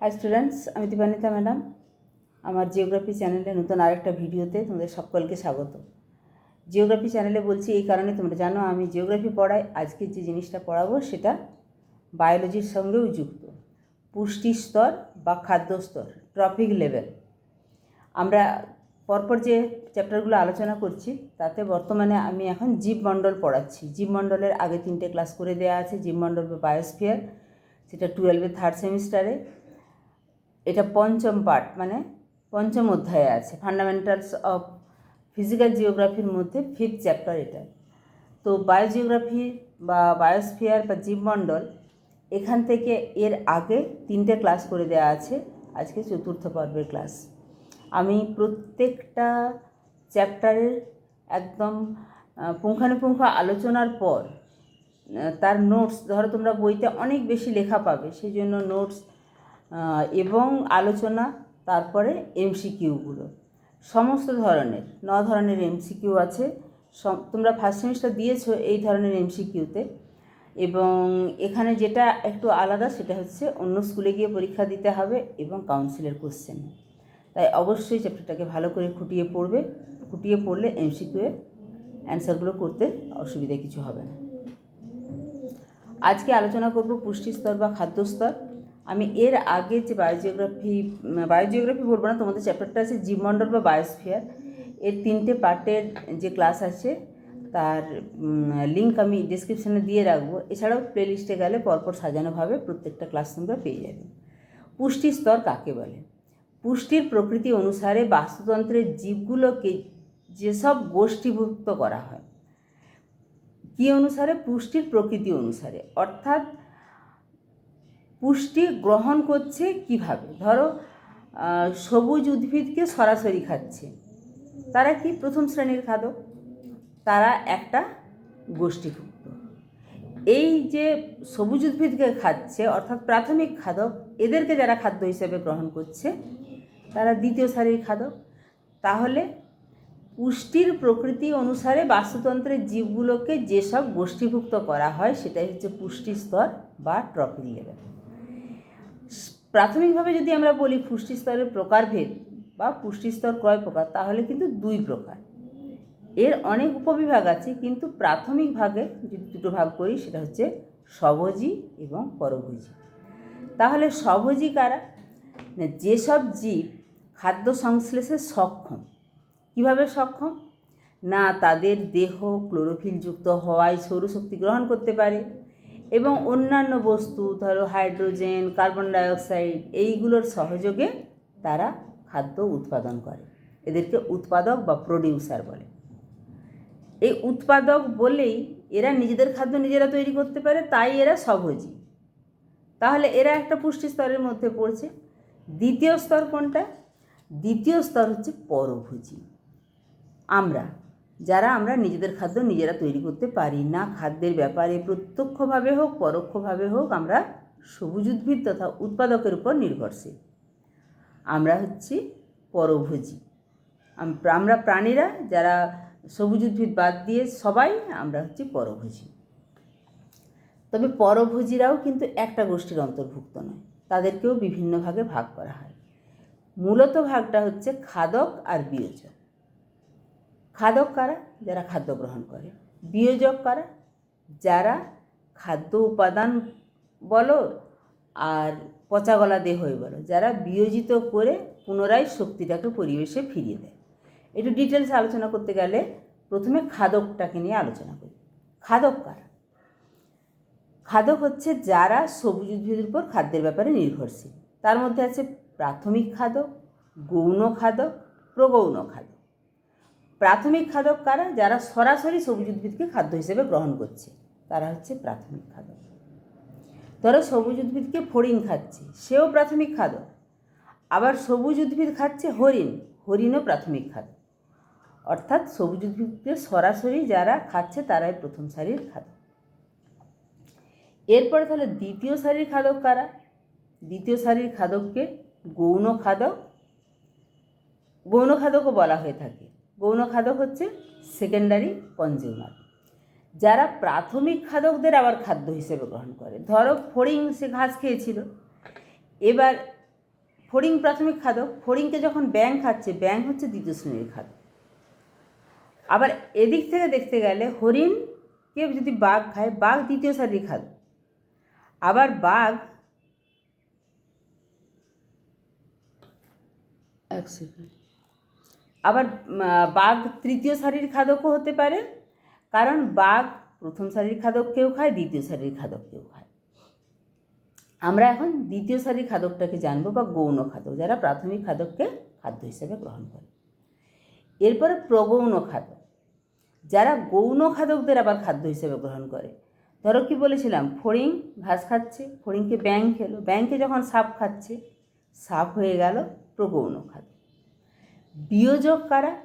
High students আমি Dipanita madam. আমার geography চ্যানেলে নতুন আরেকটা ভিডিওতে তোমাদের সকলকে স্বাগত। জিওগ্রাফি চ্যানেলে বলছি এই কারণে তোমরা জানো আমি জিওগ্রাফি পড়াই, আজকে যে জিনিসটা পড়াবো সেটা বায়োলজির সঙ্গেও যুক্ত। পুষ্টি স্তর বা খাদ্য স্তর ট্রপিক লেভেল আমরা পরপর যে চ্যাপ্টারগুলো আলোচনা করছি, তাতে বর্তমানে আমি এখন জীবমণ্ডল পড়াচ্ছি। জীবমণ্ডলের আগে তিনটে ক্লাস করে দেওয়া আছে, জীবমণ্ডল বা বায়োস্ফিয়ার সেটা টুয়েলভের থার্ড সেমিস্টারে এটা পঞ্চম পার্ট মানে পঞ্চম অধ্যায়ে আছে। ফান্ডামেন্টালস অফ ফিজিক্যাল জিওগ্রাফির মধ্যে ফিফথ চ্যাপ্টার এটা। তো বায়োজিওগ্রাফি বা বায়োস্ফিয়ার বা জীবমণ্ডল এখান থেকে এর আগে তিনটে ক্লাস করে দেওয়া আছে। আজকে চতুর্থ পর্বের ক্লাস আমি প্রত্যেকটা চ্যাপ্টারের একদম পুঙ্খানুপুঙ্খ আলোচনার পর তার নোটস ধরো তোমরা বইতে অনেক বেশি লেখা পাবে, সেই জন্য নোটস এবং আলোচনা, তারপরে এমসিকিউগুলো। সমস্ত ধরনের, ন ধরনের এমসিকিউ আছে। তোমরা ফার্স্ট সেমিস্টার দিয়েছ এই ধরনের এমসিকিউতে। এবং এখানে যেটা একটু আলাদা, সেটা হচ্ছে অন্য স্কুলে গিয়ে পরীক্ষা দিতে হবে এবং কাউন্সিলের কোশ্চেন তাই অবশ্যই চ্যাপ্টারটাকে ভালো করে খুঁটিয়ে পড়বে। খুঁটিয়ে পড়লে এমসিকিউ এর অ্যান্সারগুলো করতে অসুবিধা কিছু হবে না। আজকে আলোচনা করব পুষ্টি স্তর বা খাদ্য স্তর আমি এর আগে যে বায়োজিওগ্রাফি বায়োজিওগ্রাফি বলব না, তোমাদের চ্যাপ্টারটা আছে জীবমণ্ডল বা বায়োস্ফিয়ার এর তিনটে পার্টের যে ক্লাস আছে, তার লিঙ্ক আমি ডিসক্রিপশানে দিয়ে রাখব। এছাড়াও প্লেলিস্টে গেলে পরপর সাজানোভাবে প্রত্যেকটা ক্লাস তোমরা পেয়ে যাবে। পুষ্টি স্তর কাকে বলে? পুষ্টির প্রকৃতি অনুসারে বাস্তুতন্ত্রের জীবগুলোকে যেসব গোষ্ঠীভুক্ত করা হয়, কী অনুসারে? পুষ্টির প্রকৃতি অনুসারে। অর্থাৎ পুষ্টি গ্রহণ করছে কীভাবে? ধরো সবুজ উদ্ভিদকে সরাসরি খাচ্ছে। তারা কি প্রথম শ্রেণির খাদক? তারা একটা গোষ্ঠীভুক্ত। এই যে সবুজ উদ্ভিদকে খাচ্ছে, অর্থাৎ প্রাথমিক খাদক, এদেরকে যারা খাদ্য হিসেবে গ্রহণ করছে, তারা দ্বিতীয় সারির খাদক। তাহলে পুষ্টির প্রকৃতি অনুসারে বাস্তুতন্ত্রের জীবগুলোকে যেসব গোষ্ঠীভুক্ত করা হয়, সেটাই হচ্ছে পুষ্টি স্তর বা ট্রপিক লেভেল। প্রাথমিকভাবে যদি আমরা বলি পুষ্টি স্তরের প্রকারভেদ বা পুষ্টি স্তর কয় প্রকার, তাহলে কিন্তু দুই প্রকার। এর অনেক উপবিভাগ আছে, কিন্তু প্রাথমিক ভাগে যদি দুটো ভাগ করি, সেটা হচ্ছে সবজি এবং পরভোজী। তাহলে সবজি কারা? যেসব জীব খাদ্য সংশ্লেষে সক্ষম। কীভাবে সক্ষম? না, তাদের দেহ ক্লোরোফিলযুক্ত হওয়ায় সৌরশক্তি গ্রহণ করতে পারে। এবং অন্যান্য বস্তু, ধরো হাইড্রোজেন, কার্বন ডাইঅক্সাইড, এইগুলোর সহযোগে তারা খাদ্য উৎপাদন করে। এদেরকে উৎপাদক বা প্রডিউসার বলে। এই উৎপাদক বলেই এরা নিজেদের খাদ্য নিজেরা তৈরি করতে পারে, তাই এরা স্বভোজী তাহলে এরা একটা পুষ্টি স্তরের মধ্যে পড়ছে। দ্বিতীয় স্তর কোনটা? দ্বিতীয় স্তর হচ্ছে পরভোজী। আমরা যারা আমরা নিজেদের খাদ্য নিজেরা তৈরি করতে পারি না। খাদ্যের ব্যাপারে প্রত্যক্ষভাবে হোক, পরোক্ষভাবে হোক, আমরা সবুজ উদ্ভিদ তথা উৎপাদকের উপর নির্ভরশীল। আমরা হচ্ছি পরভোজী। আমরা প্রাণীরা যারা সবুজ উদ্ভিদ বাদ দিয়ে সবাই আমরা হচ্ছি পরভোজী। তবে পরভোজীরাও কিন্তু একটা গোষ্ঠীর অন্তর্ভুক্ত নয়, তাদেরকেও বিভিন্ন ভাগে ভাগ করা হয়। মূলত ভাগটা হচ্ছে খাদক আর বিয়োজক খাদক কারা যারা খাদ্য গ্রহণ করে। বিয়োজক কারা যারা খাদ্য উপাদান বলো আর পচা গলা দেহই বলো, যারা বিয়োজিত করে পুনরায় শক্তিটাকে পরিবেশে ফিরিয়ে দেয়। একটু ডিটেলস আলোচনা করতে গেলে প্রথমে খাদকটাকে নিয়ে আলোচনা করি। খাদক কারা খাদক হচ্ছে যারা সবুজ উদ্ভিদের উপর খাদ্যের ব্যাপারে নির্ভরশীল। তার মধ্যে আছে প্রাথমিক খাদক, গৌণ খাদক, প্রগৌণ খাদক। প্রাথমিক খাদক কারা? যারা সরাসরি সবুজ উদ্ভিদকে খাদ্য হিসেবে গ্রহণ করছে। তারা হচ্ছে প্রাথমিক খাদক। ধরো সবুজ উদ্ভিদকে ফড়িং খাচ্ছে, সেও প্রাথমিক খাদক। আবার সবুজ উদ্ভিদ খাচ্ছে হরিণ, হরিণও প্রাথমিক খাদ্য অর্থাৎ সবুজ উদ্ভিদকে সরাসরি যারা খাচ্ছে তারাই প্রথম সারির খাদক। এরপরে তাহলে দ্বিতীয় সারির খাদক কারা? দ্বিতীয় সারির খাদককে গৌণ খাদক। গৌণ খাদকও বলা হয়ে থাকে। গৌণ খাদক হচ্ছে সেকেন্ডারি কনজিউমার যারা প্রাথমিক খাদকদের আবার খাদ্য হিসেবে গ্রহণ করে। ধরো ফড়িং সে ঘাস খেয়েছিল। এবার ফড়িং প্রাথমিক খাদক, ফড়িংকে যখন ব্যাং খাচ্ছে ব্যাং হচ্ছে দ্বিতীয় শ্রেণির খাদক। আবার এদিক থেকে দেখতে গেলে হরিণকে যদি বাঘ খায়, বাঘ দ্বিতীয় শ্রেণির খাদক। আবার বাঘ এক সেকেন্ড আবার বাঘ তৃতীয় সারির খাদকও হতে পারে, কারণ বাঘ প্রথম সারির খাদককেও খায়, দ্বিতীয় সারির খাদককেও খায়। আমরা এখন দ্বিতীয় সারির খাদকটাকে জানব বা গৌণ খাদক, যারা প্রাথমিক খাদককে খাদ্য হিসেবে গ্রহণ করে। এরপরে প্রগৌণ খাদক, যারা গৌণ খাদকদের আবার খাদ্য হিসেবে গ্রহণ করে। ধরো কি বলেছিলাম, ফড়িং ঘাস খাচ্ছে, ফড়িংকে ব্যাং খেলো ব্যাংকে যখন সাপ খাচ্ছে, সাপ হয়ে গেল প্রগৌণ খাদ্য বিয়োজক কারা?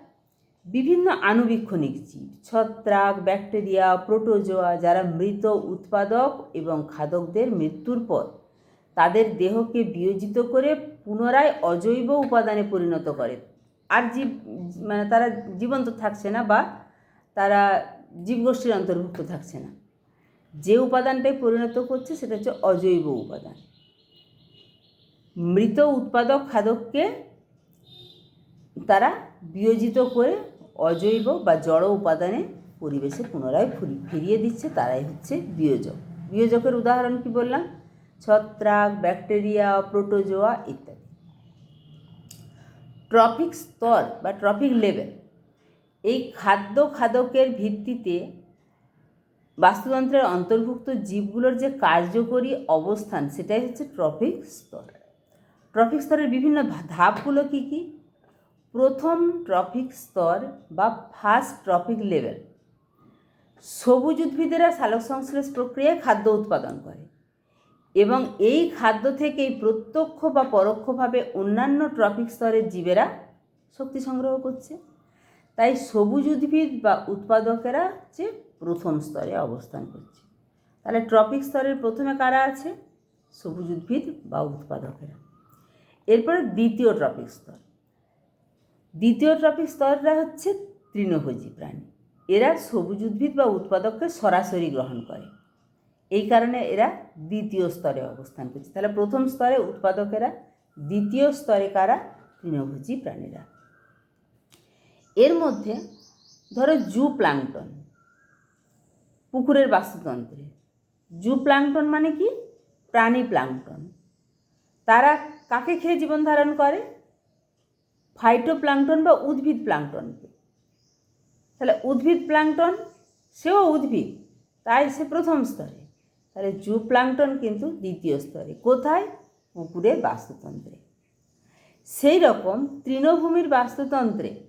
বিভিন্ন আণুবীক্ষণিক জীব, ছত্রাক, ব্যাকটেরিয়া, প্রোটোজোয়া যারা মৃত উৎপাদক এবং খাদকদের মৃত্যুর পর তাদের দেহকে বিয়োজিত করে পুনরায় অজৈব উপাদানে পরিণত করে। আর জীব মানে তারা জীবন্ত থাকছে না বা তারা জীবগোষ্ঠীর অন্তর্ভুক্ত থাকছে না। যে উপাদানটাই পরিণত করছে সেটা হচ্ছে অজৈব উপাদান। মৃত উৎপাদক খাদককে তারা বিয়োজিত করে অজৈব বা জড় উপাদানে পরিবেশে পুনরায় ফুরি- ফিরিয়ে দিচ্ছে, তারাই হচ্ছে বিয়োজক। বিয়োজকের উদাহরণ কি বললাম? ছত্রাক, ব্যাকটেরিয়া, প্রোটোজোয়া ইত্যাদি। ট্রফিক স্তর বা ট্রফিক লেভেল। এই খাদ্য খাদকের ভিত্তিতে বাস্তুতন্ত্রের অন্তর্ভুক্ত জীবগুলোর যে কার্যকরী অবস্থান, সেটাই হচ্ছে ট্রফিক স্তর। ট্রফিক স্তরের বিভিন্ন ধাপগুলো কী কী? প্রথম ট্রফিক স্তর বা ফার্স্ট ট্রফিক লেভেল। সবুজ উদ্ভিদেরা সালোক সংশ্লেষ প্রক্রিয়ায় খাদ্য উৎপাদন করে এবং এই খাদ্য থেকেই প্রত্যক্ষ বা পরোক্ষভাবে অন্যান্য ট্রফিক স্তরের জীবেরা শক্তি সংগ্রহ করছে। তাই সবুজ উদ্ভিদ বা উৎপাদকেরা হচ্ছে প্রথম স্তরে অবস্থান করছে। তাহলে ট্রপিক স্তরের প্রথমে কারা আছে? সবুজ উদ্ভিদ বা উৎপাদকেরা। এরপরে দ্বিতীয় ট্রপিক স্তর। দ্বিতীয় ট্রপিক স্তরটা হচ্ছে তৃণভোজী প্রাণী। এরা সবুজ উদ্ভিদ বা উৎপাদককে সরাসরি গ্রহণ করে। এই কারণে এরা দ্বিতীয় স্তরে অবস্থান করছে। তাহলে প্রথম স্তরে উৎপাদকেরা, দ্বিতীয় স্তরে কারা? তৃণভোজী প্রাণীরা। এর মধ্যে ধরো জু প্লাঙ্কটন পুকুরের বাস্তুতন্ত্রে। জু প্লাঙ্কটন মানে কি? প্রাণী প্লাঙ্কটন তারা কাকে খেয়ে জীবন ধারণ করে? ফাইটোপ্লাঙ্কটন বা উদ্ভিদ প্লাঙ্কটনকে তাহলে উদ্ভিদ প্লাঙ্কটন সেও উদ্ভিদ, তাই সে প্রথম স্তরে। তাহলে জু প্লাংটন কিন্তু দ্বিতীয় স্তরে। কোথায়? পুকুরের বাস্তুতন্ত্রে। সেই রকম তৃণভূমির বাস্তুতন্ত্রে।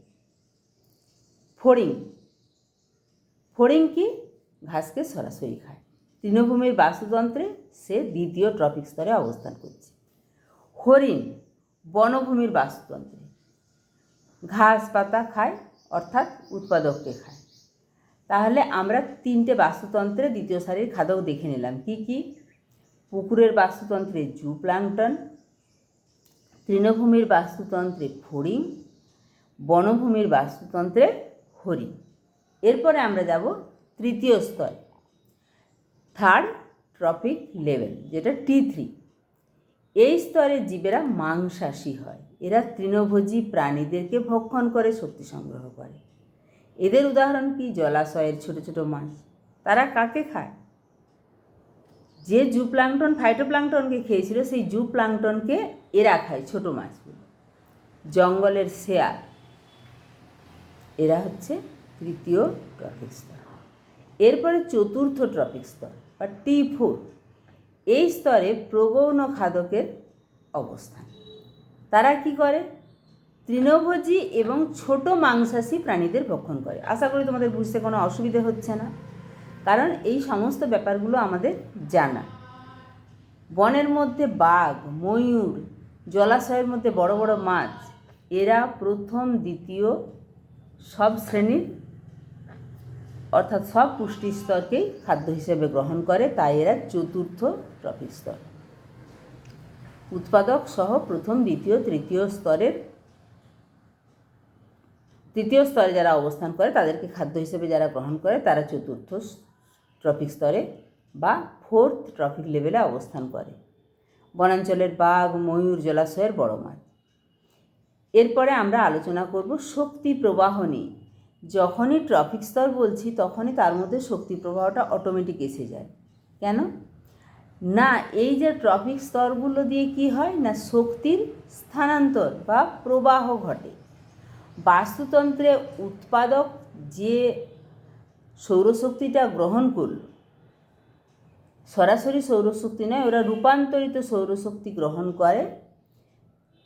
ফড়িং। ফড়িং কি? ঘাসকে সরাসরি খায়। তৃণভূমির বাস্তুতন্ত্রে সে দ্বিতীয় ট্রপিক স্তরে অবস্থান করছে। হরিণ, বনভূমির বাস্তুতন্ত্রে। ঘাস পাতা খায়, অর্থাৎ উৎপাদককে খায়। তাহলে আমরা তিনটে বাস্তুতন্ত্রে দ্বিতীয় সারির খাদক দেখে নিলাম। কি কি? পুকুরের বাস্তুতন্ত্রে জু প্লাঙ্কটন তৃণভূমির বাস্তুতন্ত্রে ফড়িং, বনভূমির বাস্তুতন্ত্রে হরিণ। এরপরে আমরা যাব তৃতীয় স্তর, থার্ড ট্রপিক লেভেল, যেটা টি থ্রি। এই স্তরে জীবেরা মাংসাশী হয়। এরা তৃণভোজী প্রাণীদেরকে ভক্ষণ করে, শক্তি সংগ্রহ করে। এদের উদাহরণ কি? জলাশয়ের ছোট ছোট মাছ। তারা কাকে খায়? যে জু প্লাঙ্কটন ফাইটোপ্লাঙ্কটনকে খেয়েছিল, সেই জু প্লাঙ্কটনকে এরা খায় ছোট মাছগুলো। জঙ্গলের শেয়াল। এরা হচ্ছে তৃতীয় ট্রপিক স্তর। এরপরে চতুর্থ ট্রপিক স্তর, বা টি ফোর। এই স্তরে প্রগৌণ খাদকের অবস্থান। তারা কি করে? তৃণভোজী এবং ছোট মাংসাশী প্রাণীদের ভক্ষণ করে। আশা করি তোমাদের বুঝতে কোনো অসুবিধে হচ্ছে না। কারণ এই সমস্ত ব্যাপারগুলো আমাদের জানা। বনের মধ্যে বাঘ, ময়ূর, জলাশয়ের মধ্যে বড় বড় মাছ, এরা প্রথম, দ্বিতীয় সব শ্রেণির, অর্থাৎ সব পুষ্টি স্তরকেই খাদ্য হিসেবে গ্রহণ করে। তাই এরা চতুর্থ ট্রপিক স্তর। উৎপাদক সহ প্রথম, দ্বিতীয়, তৃতীয় স্তরের, তৃতীয় স্তরে যারা অবস্থান করে, তাদেরকে খাদ্য হিসেবে যারা গ্রহণ করে, তারা চতুর্থ ট্রফিক স্তরে বা ফোর্থ ট্রফিক লেভেলে অবস্থান করে। বনাঞ্চলের বাঘ, ময়ূর, জলাশয়ের বড় মাছ। এরপরে আমরা আলোচনা করব শক্তি প্রবাহ নিয়ে। যখনই ট্রফিক স্তর বলছি, তখনই তার মধ্যে শক্তি প্রবাহটা অটোমেটিক এসে যায়। কেন? না, এই যে ট্রফিক স্তরগুলো দিয়ে কি হয়? না, শক্তির স্থানান্তর বা প্রবাহ ঘটে। বাস্তুতন্ত্রে উৎপাদক যে সৌরশক্তিটা গ্রহণ করল, সরাসরি সৌরশক্তি নয়, ওরা রূপান্তরিত সৌরশক্তি গ্রহণ করে।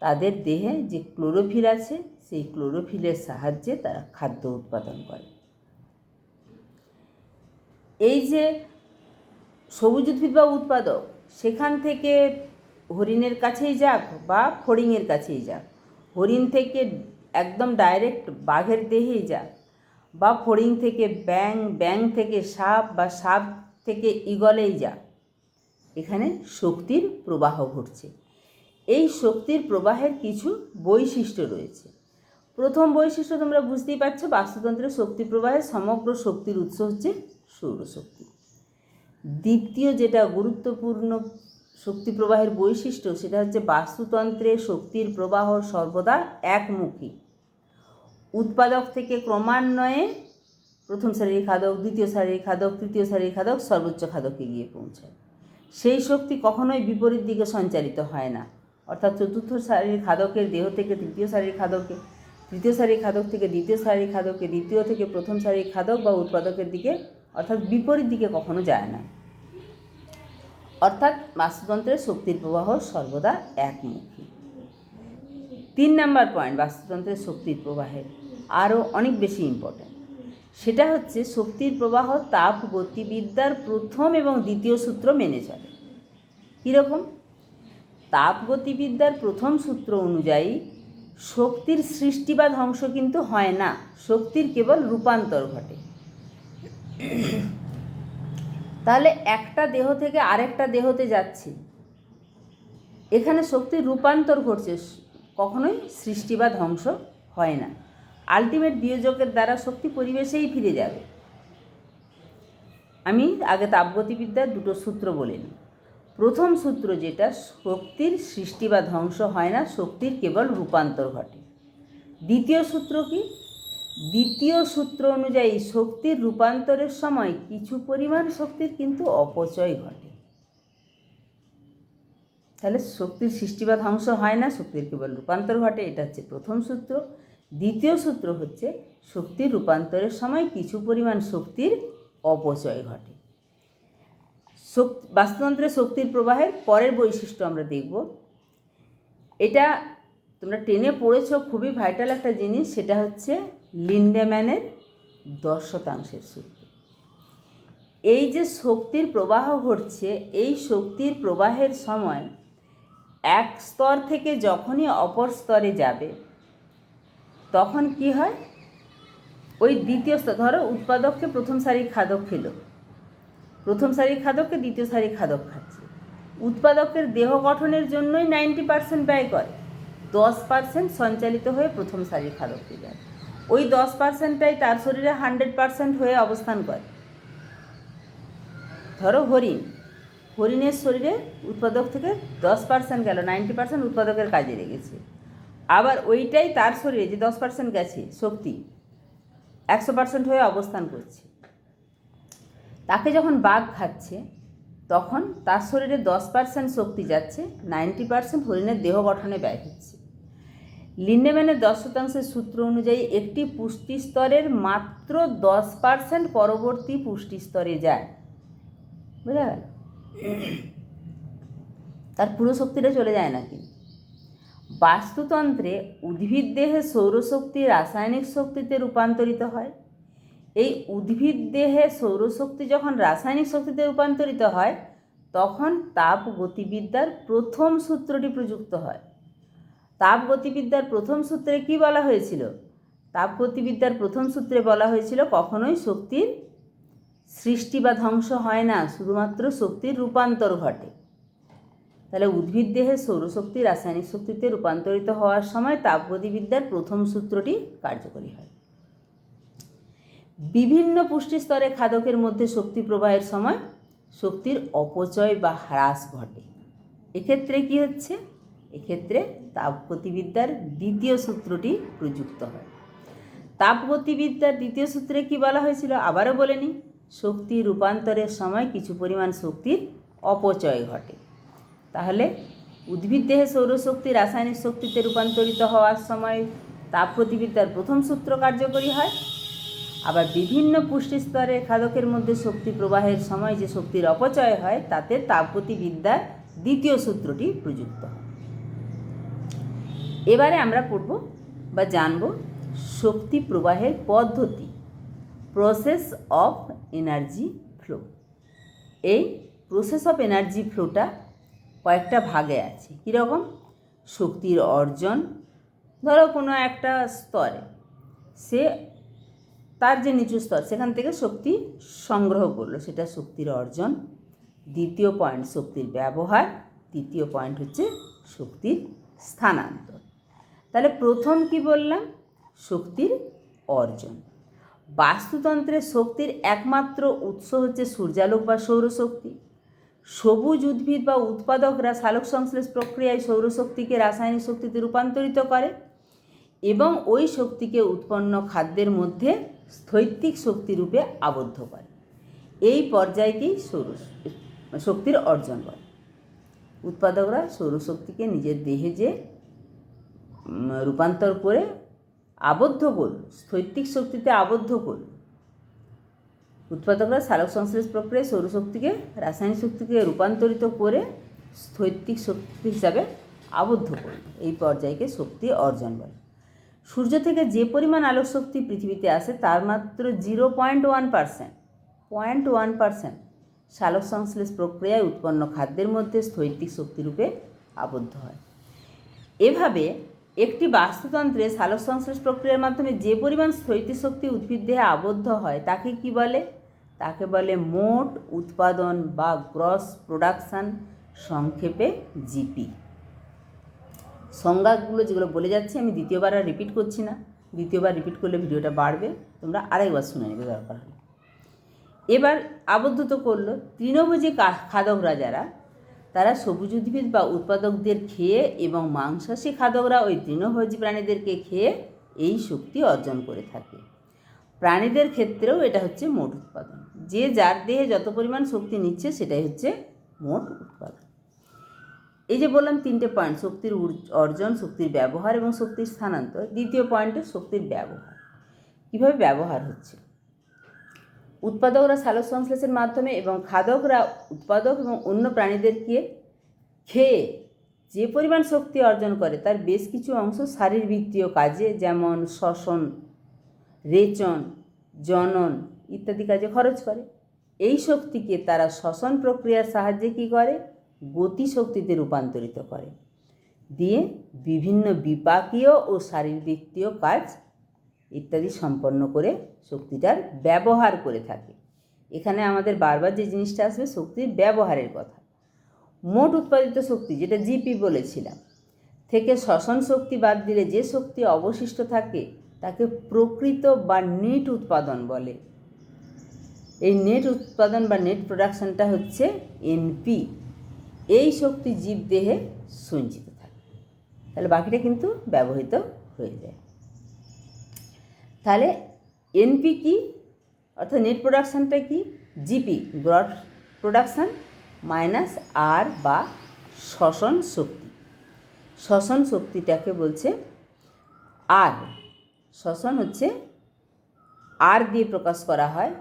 তাদের দেহে যে ক্লোরোফিল আছে, সেই ক্লোরোফিলের সাহায্যে তারা খাদ্য উৎপাদন করে। এই যে সবুজ উদ্ভিদ বা উৎপাদক, সেখান থেকে হরিণের কাছেই যাক বা ফড়িংয়ের কাছেই যাক। হরিণ থেকে একদম ডাইরেক্ট বাঘের দেহেই যাক বা ফড়িং থেকে ব্যাং ব্যাং থেকে সাপ বা সাপ থেকে ইগলেই যাক। এখানে শক্তির প্রবাহ ঘটছে। এই শক্তির প্রবাহের কিছু বৈশিষ্ট্য রয়েছে। প্রথম বৈশিষ্ট্য তোমরা বুঝতেই পারছ, বাস্তুতন্ত্রের শক্তি প্রবাহের সমগ্র শক্তির উৎস হচ্ছে সৌরশক্তি। দ্বিতীয় যেটা গুরুত্বপূর্ণ শক্তি প্রবাহের বৈশিষ্ট্য, সেটা হচ্ছে বাস্তুতন্ত্রে শক্তির প্রবাহ সর্বদা একমুখী। উৎপাদক থেকে ক্রমান্বয়ে প্রথম সারির খাদক, দ্বিতীয় শারীরিক খাদক, তৃতীয় শারীরিক খাদক, সর্বোচ্চ খাদকে গিয়ে পৌঁছায়। সেই শক্তি কখনোই বিপরীত দিকে সঞ্চারিত হয় না। অর্থাৎ চতুর্থ সারির খাদকের দেহ থেকে তৃতীয় সারির খাদকে, তৃতীয় সারির খাদক থেকে দ্বিতীয় শারীরিক খাদকে, দ্বিতীয় থেকে প্রথম সারির খাদক বা উৎপাদকের দিকে অর্থাৎ বিপরীত দিকে কখনো যায় না। অর্থাৎ বাস্তুতন্ত্রের শক্তির প্রবাহ সর্বদা একমুখী। তিন নাম্বার পয়েন্ট বাস্তুতন্ত্রের শক্তির প্রবাহের আরও অনেক বেশি ইম্পর্ট্যান্ট সেটা হচ্ছে শক্তির প্রবাহ তাপ গতিবিদ্যার প্রথম এবং দ্বিতীয় সূত্র মেনে চলে। কীরকম? তাপ গতিবিদ্যার প্রথম সূত্র অনুযায়ী শক্তির সৃষ্টি বা ধ্বংস কিন্তু হয় না। শক্তির কেবল রূপান্তর ঘটে। তাহলে একটা দেহ থেকে আরেকটা দেহতে যাচ্ছে। এখানে শক্তির রূপান্তর ঘটছে, কখনোই সৃষ্টি বা ধ্বংস হয় না। আলটিমেট বিয়োজকের দ্বারা শক্তি পরিবেশেই ফিরে যাবে। আমি আগে তাপগতিবিদ্যার দুটো সূত্র বলে নিই। প্রথম সূত্র যেটা, শক্তির সৃষ্টি বা ধ্বংস হয় না, শক্তির কেবল রূপান্তর ঘটে। দ্বিতীয় সূত্র কি? দ্বিতীয় সূত্র অনুযায়ী শক্তির রূপান্তরের সময় কিছু পরিমাণ শক্তির কিন্তু অপচয় ঘটে। তাহলে শক্তির সৃষ্টি বা ধ্বংস হয় না, শক্তির কেবল রূপান্তর ঘটে, এটা হচ্ছে প্রথম সূত্র। দ্বিতীয় সূত্র হচ্ছে শক্তির রূপান্তরের সময় কিছু পরিমাণ শক্তির অপচয় ঘটে। শক্তি বাস্তুতন্ত্রের শক্তির প্রবাহের পরের বৈশিষ্ট্য আমরা দেখব। এটা তোমরা টেনে পড়েছ, খুবই ভাইটাল একটা জিনিস, সেটা হচ্ছে লিন্ডেম্যানের দশ শতাংশের সূত্র এই যে শক্তির প্রবাহ ঘটছে, এই শক্তির প্রবাহের সময় এক স্তর থেকে যখনই অপর স্তরে যাবে, তখন কি হয়? ওই দ্বিতীয় স্তর, ধরো উৎপাদককে প্রথম সারির খাদক খেলো প্রথম সারির খাদককে দ্বিতীয় সারির খাদক খাচ্ছে। উৎপাদকের দেহ গঠনের জন্যই নাইনটি পার্সেন্ট ব্যয় করে, দশ পার্সেন্ট সঞ্চালিত হয়ে প্রথম সারির খাদককে যায়। ওই দশ পার্সেন্টটাই তার শরীরে হান্ড্রেড পার্সেন্ট হয়ে অবস্থান করে। ধরো হরিণ, হরিণের শরীরে উৎপাদক থেকে দশ পার্সেন্ট গেল নাইনটি পার্সেন্ট উৎপাদকের কাজে লেগেছে। আবার ওইটাই তার শরীরে যে দশ পার্সেন্ট গেছে, শক্তি, একশো পার্সেন্ট হয়ে অবস্থান করছে। তাকে যখন বাঘ খাচ্ছে, তখন তার শরীরে দশ পার্সেন্ট শক্তি যাচ্ছে নাইনটি পার্সেন্ট হরিণের দেহ গঠনে ব্যয় হচ্ছে। লিন্ডেম্যানের দশ শতাংশের সূত্র অনুযায়ী একটি পুষ্টি স্তরের মাত্র দশ পার্সেন্ট পরবর্তী পুষ্টি স্তরে যায়। বুঝা গেল? তার পুরো শক্তিটা চলে যায় না কিন্তু বাস্তুতন্ত্রে উদ্ভিদ দেহে সৌরশক্তি রাসায়নিক শক্তিতে রূপান্তরিত হয়। এই উদ্ভিদ দেহে সৌরশক্তি যখন রাসায়নিক শক্তিতে রূপান্তরিত হয়, তখন তাপ গতিবিদ্যার প্রথম সূত্রটি প্রযুক্ত হয়। তাপ গতিবিদ্যার প্রথম সূত্রে কি বলা হয়েছিল? তাপ গতিবিদ্যার প্রথম সূত্রে বলা হয়েছিল কখনোই শক্তির সৃষ্টি বা ধ্বংস হয় না, শুধুমাত্র শক্তির রূপান্তর ঘটে। তাহলে উদ্ভিদ দেহে সৌরশক্তি রাসায়নিক শক্তিতে রূপান্তরিত হওয়ার সময় তাপগতিবিদ্যার প্রথম সূত্রটি কার্যকরী হয়। বিভিন্ন পুষ্টি স্তরে খাদকের মধ্যে শক্তি প্রবাহের সময় শক্তির অপচয় বা হ্রাস ঘটে। এক্ষেত্রে কি হচ্ছে? এক্ষেত্রে তাপগতিবিদ্যার দ্বিতীয় সূত্রটি প্রযুক্ত হয়। তাপগতিবিদ্যার দ্বিতীয় সূত্রে কি বলা হয়েছিল? আবারও বলে নিই শক্তি রূপান্তরের সময় কিছু পরিমাণ শক্তির অপচয় ঘটে। তাহলে উদ্ভিদ দেহে সৌরশক্তি রাসায়নিক শক্তিতে রূপান্তরিত হওয়ার সময় তাপগতিবিদ্যার প্রথম সূত্র কার্যকরী হয়। আবার বিভিন্ন পুষ্টি স্তরের খাদকের মধ্যে শক্তি প্রবাহের সময় যে শক্তির অপচয় হয়, তাতে তাপগতিবিদ্যার দ্বিতীয় সূত্রটি প্রযুক্ত হয়। এবারে আমরা পড়ব বা জানব শক্তি প্রবাহের পদ্ধতি প্রসেস অফ এনার্জি ফ্লো এই প্রসেস অফ এনার্জি ফ্লোটা কয়েকটা ভাগে আছে। কীরকম? শক্তির অর্জন, ধরো কোনো একটা স্তরে, সে তার যে নিচু স্তর, সেখান থেকে শক্তি সংগ্রহ করল, সেটা শক্তির অর্জন। দ্বিতীয় পয়েন্ট শক্তির ব্যবহার, তৃতীয় পয়েন্ট হচ্ছে শক্তির স্থানান্তর। তাহলে প্রথম কি বললাম? শক্তির অর্জন। বাস্তুতন্ত্রের শক্তির একমাত্র উৎস হচ্ছে সূর্যালোক বা সৌরশক্তি। সবুজ উদ্ভিদ বা উৎপাদকরা সালোক সংশ্লেষ প্রক্রিয়ায় সৌরশক্তিকে রাসায়নিক শক্তিতে রূপান্তরিত করে এবং ওই শক্তিকে উৎপন্ন খাদ্যের মধ্যে স্থৈতিক শক্তিরূপে আবদ্ধ করে। এই পর্যায়কেই সৌর শক্তির অর্জন করে উৎপাদকরা সৌরশক্তিকে নিজের দেহে যে রূপান্তর করে আবদ্ধ করল স্থৈতিক শক্তিতে আবদ্ধ করল উৎপাদকরা সালোক সংশ্লেষ প্রক্রিয়ায় সৌরশক্তিকে রাসায়নিক শক্তিকে রূপান্তরিত করে স্থৈতিক শক্তি হিসাবে আবদ্ধ করল এই পর্যায়কে শক্তি অর্জন বলে। সূর্য থেকে যে পরিমাণ আলোক শক্তি পৃথিবীতে আসে, তার মাত্র zero point one percent. Point one percent সালোক সংশ্লেষ প্রক্রিয়ায় উৎপন্ন খাদ্যের মধ্যে স্থৈতিক শক্তিরূপে আবদ্ধ হয়। এভাবে একটি বাস্তুতন্ত্রে সালোক সংশ্লেষ প্রক্রিয়ার মাধ্যমে যে পরিমাণ স্থৈতিক শক্তি উদ্ভিদ দেহে আবদ্ধ হয়, তাকে কি বলে? তাকে বলে মোট উৎপাদন বা গ্রস প্রোডাকশান সংক্ষেপে জিপি। সংজ্ঞাগুলো যেগুলো বলে যাচ্ছি, আমি দ্বিতীয়বার আর রিপিট করছি না। দ্বিতীয়বার রিপিট করলে ভিডিওটা বাড়বে, তোমরা আরেকবার শুনে নেবে দরকার হলে এবার আবদ্ধ তো করল, তৃণভোজী খাদকরা যারা তারা সবুজ উদ্ভিদ বা উৎপাদকদের খেয়ে এবং মাংসাশী খাদকরা ওই তৃণভোজী প্রাণীদেরকে খেয়ে এই শক্তি অর্জন করে থাকে। প্রাণীদের ক্ষেত্রেও এটা হচ্ছে মোট উৎপাদন। যে যার দেহে যত পরিমাণ শক্তি নিচ্ছে সেটাই হচ্ছে মোট উৎপাদন। এই যে বললাম তিনটে পয়েন্ট শক্তির অর্জন, শক্তির ব্যবহার এবং শক্তির স্থানান্তর। দ্বিতীয় পয়েন্টে শক্তির ব্যবহার। কীভাবে ব্যবহার হচ্ছে? উৎপাদকরা সালোক সংশ্লেষের মাধ্যমে এবং খাদকরা উৎপাদক এবং অন্য প্রাণীদেরকে খেয়ে যে পরিমাণ শক্তি অর্জন করে তার বেশ কিছু অংশ শারীরবৃত্তীয় কাজে, যেমন শ্বসন, রেচন, জনন ইত্যাদি কাজে খরচ করে। এই শক্তিকে তারা শ্বসন প্রক্রিয়ার সাহায্যে কী করে? গতিশক্তিতে রূপান্তরিত করে। দিয়ে বিভিন্ন বিপাকীয় ও শারীরবৃত্তীয় কাজ ইত্যাদি সম্পন্ন করে শক্তিটার ব্যবহার করে থাকে। এখানে আমাদের বারবার যে জিনিসটা আসবে, শক্তির ব্যবহারের কথা। মোট উৎপাদিত শক্তি, যেটা জিপি বলেছিলাম, থেকে শ্বসন শক্তি বাদ দিলে যে শক্তি অবশিষ্ট থাকে, তাকে প্রকৃত বা নেট উৎপাদন বলে। এই নেট উৎপাদন বা নেট প্রোডাকশনটা হচ্ছে এনপি এই শক্তি জীব দেহে সঞ্চিত থাকে। তাহলে বাকিটা কিন্তু ব্যবহৃত হয়ে যায়। তাহলে এনপি কি? অর্থাৎ নেট প্রোডাকশানটা কি? GP gross production minus R বা শ্বসন শক্তি। শ্বসন শক্তিটাকে বলছে আর শ্বসন হচ্ছে আর দিয়ে প্রকাশ করা হয়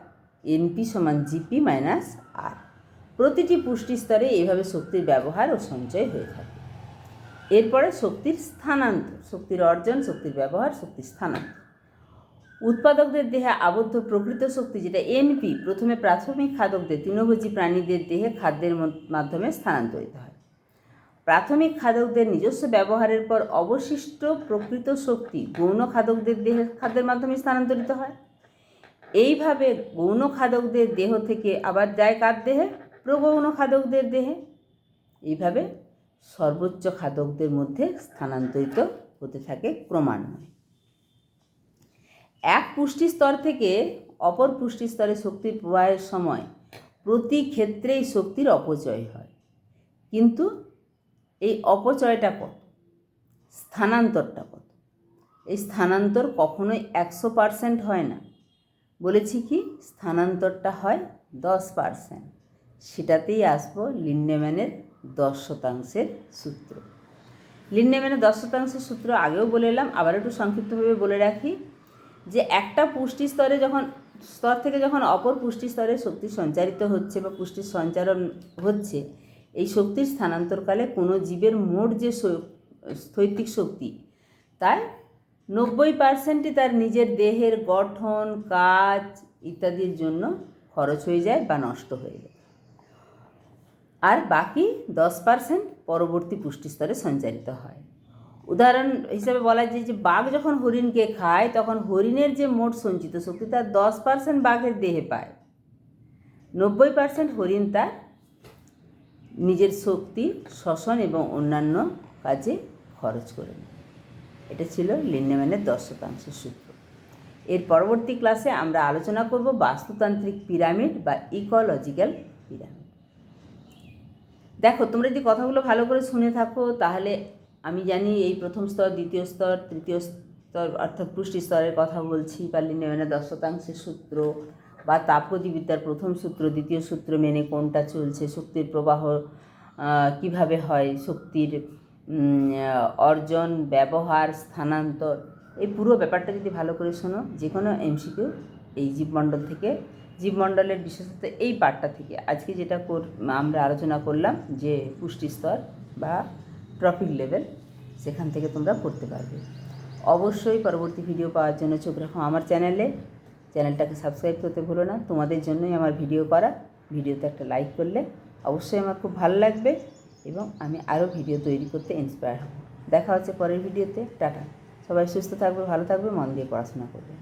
এনপি সমান জিপি মাইনাস আর প্রতিটি পুষ্টি স্তরে এইভাবে শক্তির ব্যবহার ও সঞ্চয় হয়ে থাকে। এরপরে শক্তির স্থানান্তর শক্তির অর্জন, শক্তির ব্যবহার, শক্তির স্থানান্তর উৎপাদকদের দেহে আবদ্ধ প্রকৃত শক্তি যেটা এনপি প্রথমে প্রাথমিক খাদকদের, তৃণভোজী প্রাণীদের দেহে খাদ্যের মাধ্যমে স্থানান্তরিত হয়। প্রাথমিক খাদকদের নিজস্ব ব্যবহারের পর অবশিষ্ট প্রকৃত শক্তি গৌণ খাদকদের দেহে খাদ্যের মাধ্যমে স্থানান্তরিত হয়। এইভাবে গৌণ খাদকদের দেহ থেকে আবার যায় কার দেহে? প্রগৌণ খাদকদের দেহে। এইভাবে সর্বোচ্চ খাদকদের মধ্যে স্থানান্তরিত হতে থাকে ক্রমান্বয়ে। এক পুষ্টি স্তর থেকে অপর পুষ্টি স্তরে শক্তির প্রবাহের সময় প্রতি ক্ষেত্রেই শক্তির অপচয় হয়। কিন্তু এই অপচয়টা কত? স্থানান্তরটা কত? এই স্থানান্তর কখনোই একশো পারসেন্ট হয় না। বলেছি কি, স্থানান্তরটা হয় দশ পারসেন্ট সেটাতেই আসব লিন্ডেম্যানের দশ শতাংশের সূত্র। লিন্ডেম্যানের দশ শতাংশের সূত্র আগেও বলে এলাম, আবার একটু সংক্ষিপ্তভাবে বলে রাখি। যে একটা পুষ্টি স্তরে যখন, স্তর থেকে যখন অপর পুষ্টি স্তরে শক্তি সঞ্চারিত হচ্ছে বা পুষ্টির সঞ্চারণ হচ্ছে, এই শক্তির স্থানান্তরকালে কোনো জীবের মোট যে স্থৈতিক শক্তি, তার নব্বই পার্সেন্টই তার নিজের দেহের গঠন, কাজ ইত্যাদির জন্য খরচ হয়ে যায় বা নষ্ট হয়ে যায়। আর বাকি দশ পার্সেন্ট পরবর্তী পুষ্টিস্তরে সঞ্চারিত হয়। উদাহরণ হিসেবে বলা যায় যে বাঘ যখন হরিণকে খায়, তখন হরিণের যে মোট সঞ্চিত শক্তি তার দশ পার্সেন্ট বাঘের দেহে পায়। নব্বই পার্সেন্ট হরিণ তার নিজের শক্তি, শ্বসন এবং অন্যান্য কাজে খরচ করে এটা ছিল লিন্ডেম্যানের দশ শতাংশ সূত্র। এর পরবর্তী ক্লাসে আমরা আলোচনা করব বাস্তুতান্ত্রিক পিরামিড বা ইকোলজিক্যাল পিরামিড। দেখো, তোমরা যদি কথাগুলো ভালো করে শুনে থাকো, তাহলে আমি জানি এই প্রথম স্তর, দ্বিতীয় স্তর, তৃতীয় স্তর অর্থাৎ পুষ্টি স্তরের কথা বলছি বা লিন্ডেম্যানের দশ শতাংশের সূত্র বা তাপগতিবিদ্যার প্রথম সূত্র, দ্বিতীয় সূত্র মেনে কোনটা চলছে, শক্তির প্রবাহ কীভাবে হয়, শক্তির অর্জন, ব্যবহার, স্থানান্তর, এই পুরো ব্যাপারটা যদি ভালো করে শোনো যে কোনো এমসিকিউ এই জীবমণ্ডল থেকে, জীবমণ্ডলের বিশেষত এই পার্টটা থেকে। আজকে যেটা আমরা আলোচনা করলাম যে পুষ্টি স্তর বা ট্রপিক লেভেল। সেখান থেকে তোমরা করতে পারবে। অবশ্যই পরবর্তী ভিডিও পাওয়ার জন্য চোখ রাখো আমার চ্যানেলে চ্যানেলটাকে সাবস্ক্রাইব করতে ভুলো না। তোমাদের জন্যই আমার ভিডিও করা। ভিডিওতে একটা লাইক করলে অবশ্যই আমার খুব ভালো লাগবে এবং আমি আরও ভিডিও তৈরি করতে ইন্সপায়ার হব। দেখা হচ্ছে পরের ভিডিওতে টাটা। সবাই সুস্থ থাকবে, ভালো থাকবে, মন দিয়ে পড়াশোনা করবে।